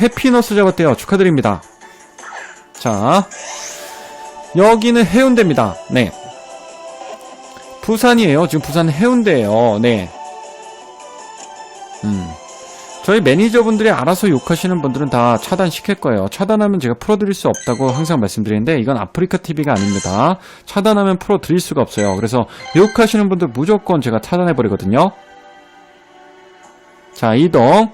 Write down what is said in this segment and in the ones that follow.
해피너스 잡았대요. 축하드립니다. 자, 여기는 해운대입니다. 네. 부산이에요. 지금 부산 해운대예요. 네. 음. 저희 매니저분들이 알아서 욕하시는 분들은 다 차단시킬 거예요. 차단하면 제가 풀어드릴 수 없다고 항상 말씀드리는데 이건 아프리카 TV가 아닙니다. 차단하면 풀어드릴 수가 없어요. 그래서 욕하시는 분들 무조건 제가 차단해버리거든요. 자, 이동.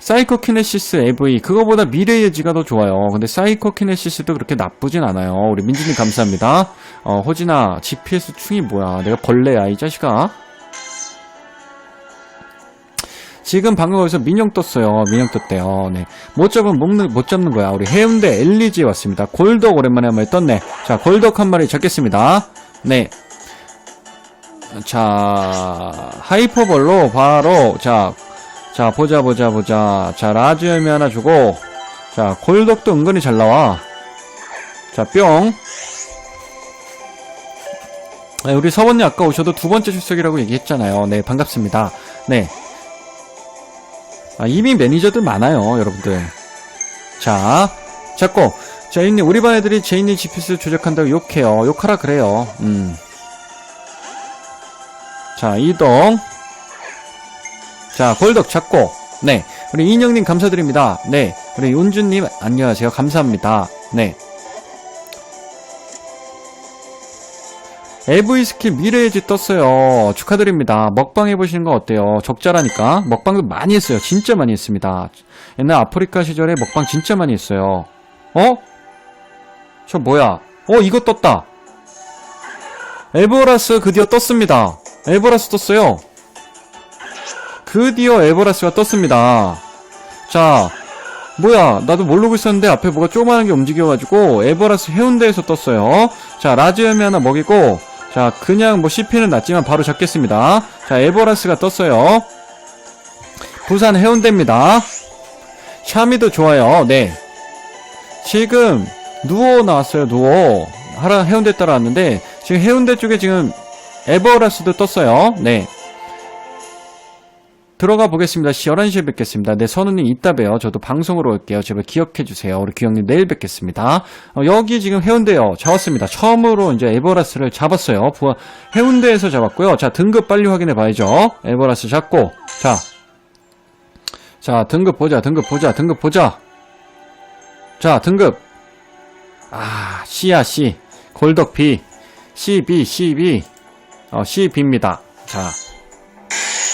사이코키네시스 AV 그거보다 미래의 지가 더 좋아요. 근데 사이코키네시스도 그렇게 나쁘진 않아요. 우리 민지님 감사합니다. 어, 호진아 GPS 충이 뭐야? 내가 벌레야 이 자식아. 지금 방금 거기서 민영 떴어요. 민영 떴대요. 네. 못 잡으면 먹는, 못 잡는 거야. 우리 해운대 엘리지에 왔습니다. 골덕 오랜만에 한 마리 떴네. 자, 골덕 한 마리 잡겠습니다. 네. 자, 하이퍼볼로 바로, 자, 자, 보자, 보자, 보자. 자, 라지엠이 하나 주고, 자, 골덕도 은근히 잘 나와. 자, 뿅. 네, 우리 서원님 아까 오셔도 두 번째 출석이라고 얘기했잖아요. 네, 반갑습니다. 네. 아, 이미 매니저들 많아요, 여러분들. 자, 잡고. 자, 있니 우리 반 애들이 제인이 GPS 조작한다고 욕해요. 욕하라 그래요. 음. 자, 이동. 자, 골덕 잡고. 네. 우리 인형님 감사드립니다. 네. 우리 윤주님 안녕하세요. 감사합니다. 네. AV 스킬 미래의 집 떴어요. 축하드립니다. 먹방 해보시는 거 어때요? 적자라니까. 먹방도 많이 했어요. 진짜 많이 했습니다. 옛날 아프리카 시절에 먹방 진짜 많이 했어요. 어? 저 뭐야? 어, 이거 떴다. 에버라스 드디어 떴습니다. 에버라스 떴어요. 드디어 에버라스가 떴습니다. 자, 뭐야, 나도 모르고 있었는데 앞에 뭐가 조그마한 게 움직여가지고 에버라스 해운대에서 떴어요. 자, 라지엄이 하나 먹이고, 자, 그냥 뭐 CP는 낮지만 바로 잡겠습니다. 자, 에버라스가 떴어요. 부산 해운대입니다. 샤미도 좋아요. 네. 지금 누워 나왔어요. 누워. 하라 해운대 따라왔는데 지금 해운대 쪽에 지금 에버라스도 떴어요. 네. 들어가 보겠습니다. 11시에 뵙겠습니다. 네, 선우님 이따 봬요. 저도 방송으로 올게요. 제발 기억해 주세요. 우리 기영님 내일 뵙겠습니다. 어, 여기 지금 해운대요. 잡았습니다. 처음으로 이제 에버라스를 잡았어요. 부하, 해운대에서 잡았고요. 자, 등급 빨리 확인해 봐야죠. 에버라스 잡고. 자. 자, 등급 보자. 등급 보자. 등급 보자. 자, 등급. 아, C야, C. 골덕 B. C, B, C, B. 어, C, B입니다. 자,